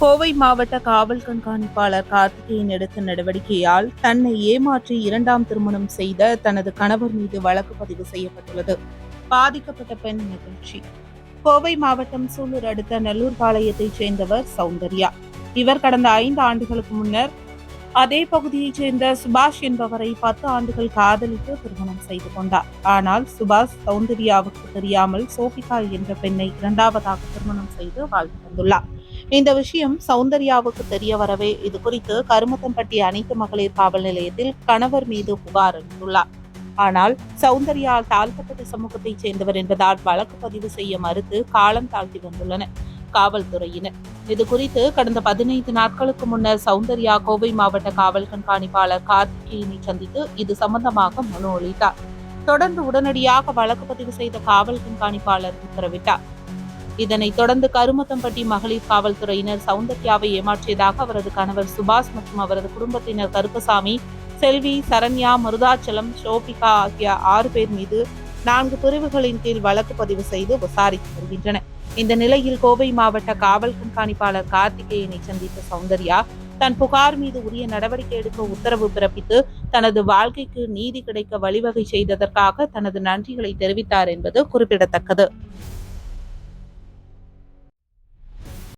கோவை மாவட்ட காவல் கண்காணிப்பாளர் கார்த்திகேயன் எடுத்த நடவடிக்கையால் தன்னை ஏமாற்றி இரண்டாம் திருமணம் செய்த தனது கணவர் மீது வழக்கு பதிவு செய்யப்பட்டுள்ளது. பாதிக்கப்பட்ட பெண் நிகழ்ச்சி கோவை மாவட்டம் சூலூர் அடுத்த நல்லூர் பாளையத்தைச் சேர்ந்தவர் சௌந்தர்யா. இவர் கடந்த ஐந்து ஆண்டுகளுக்கு முன்னர் அதே பகுதியைச் சேர்ந்த சுபாஷ் என்பவரை பத்து ஆண்டுகள் காதலித்து திருமணம் செய்து கொண்டார். ஆனால் சுபாஷ் சௌந்தர்யாவுக்கு தெரியாமல் சோபிகா என்ற பெண்ணை இரண்டாவதாக திருமணம் செய்து வாழ்ந்து வந்துள்ளார். இந்த விஷயம் சௌந்தர்யாவுக்கு தெரிய வரவே இது குறித்து கருமத்தம்பட்டி அனைத்து மகளிர் காவல் நிலையத்தில் கணவர் மீது புகார் அளித்துள்ளார். ஆனால் சௌந்தர்யா தாழ்த்தப்பட்ட சமூகத்தைச் சேர்ந்தவர் என்பதால் வழக்கு பதிவு செய்ய மறுத்து காலம் தாழ்த்தி வந்துள்ளனர் காவல்துறையினர். இது குறித்து கடந்த பதினைந்து நாட்களுக்கு முன்னர் சௌந்தர்யா கோவை மாவட்ட காவல் கண்காணிப்பாளர் கார்த்திகேயனை சந்தித்து இது சம்பந்தமாக மனு அளித்தார். தொடர்ந்து உடனடியாக வழக்கு பதிவு செய்த காவல் கண்காணிப்பாளர் உத்தரவிட்டார். இதனைத் தொடர்ந்து கருமத்தம்பட்டி மகளிர் காவல்துறையினர் சௌந்தர்யாவை ஏமாற்றியதாக அவரது கணவர் சுபாஷ் மற்றும் அவரது குடும்பத்தினர் கருப்பசாமி செல்வி சரண்யா மருதாச்சலம் ஷோபிகா ஆகிய ஆறு பேர் மீது நான்கு பிரிவுகளின் கீழ் வழக்கு பதிவு செய்து விசாரித்து வருகின்றனர். இந்த நிலையில் கோவை மாவட்ட காவல் கண்காணிப்பாளர் கார்த்திகேயனை சந்தித்த சௌந்தர்யா தன் புகார் மீது உரிய நடவடிக்கை எடுக்க உத்தரவு பிறப்பித்து தனது வாழ்க்கைக்கு நீதி கிடைக்க வழிவகை செய்ததற்காக தனது நன்றிகளை தெரிவித்தார் என்பது குறிப்பிடத்தக்கது.